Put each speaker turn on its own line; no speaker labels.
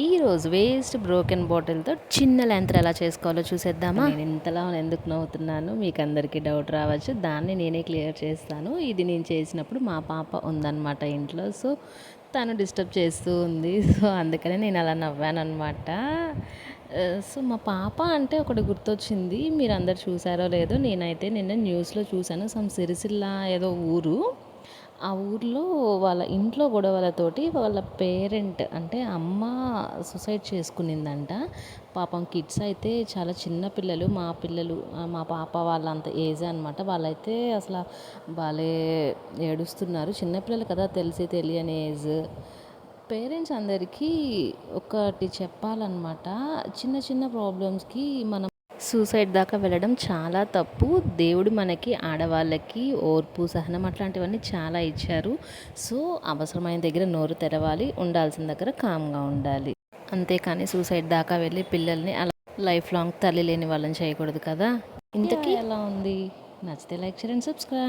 ఈరోజు waste broken బాటిల్తో చిన్న లెంతర్ ఎలా చేసుకోవాలో చూసేద్దామా? నేను ఇంతలా ఎందుకు నవ్వుతున్నాను? మీకు అందరికీ డౌట్ రావచ్చు. దాన్ని నేనే క్లియర్ చేస్తాను. ఇది నేను చేసినప్పుడు మా పాప ఉందన్నమాట ఇంట్లో. సో తను డిస్టర్బ్ చేస్తూ ఉంది. సో అందుకనే నేను అలా నవ్వాను అనమాట సో మా పాప అంటే ఒకటి గుర్తొచ్చింది. మీరు అందరు చూసారో లేదో నేనైతే నిన్న న్యూస్లో చూశాను. సమ్ సిరిసిల్ల ఏదో ఊరు. ఆ ఊర్లో వాళ్ళ ఇంట్లో గొడవలతోటి వాళ్ళ పేరెంట్ అంటే అమ్మ సూసైడ్ చేసుకునిందంట. పాపం కిడ్స్ అయితే చాలా చిన్న పిల్లలు మా పిల్లలు మా పాప వాళ్ళంత ఏజ్ అనమాట వాళ్ళైతే అసలు వాళ్ళే ఏడుస్తున్నారు. చిన్నపిల్లలు కదా తెలిసి తెలియని ఏజ్. పేరెంట్స్ అందరికీ ఒకటి చెప్పాలన్నమాట. చిన్న చిన్న ప్రాబ్లమ్స్కి మనం సూసైడ్ దాకా వెళ్ళడం చాలా తప్పు. దేవుడు మనకి ఆడవాళ్ళకి ఓర్పు సహనం అట్లాంటివన్నీ చాలా ఇచ్చారు. సో అవసరమైన దగ్గర నోరు తెరవాలి ఉండాల్సిన దగ్గర కామ్గా ఉండాలి. అంతేకాని సూసైడ్ దాకా వెళ్ళి పిల్లల్ని అలా లైఫ్ లాంగ్ తల్లి లేని వాళ్ళని చేయకూడదు కదా. ఇంతకీ ఎలా ఉంది? నచ్చితే లైక్ చేయండి సబ్స్క్రైబ్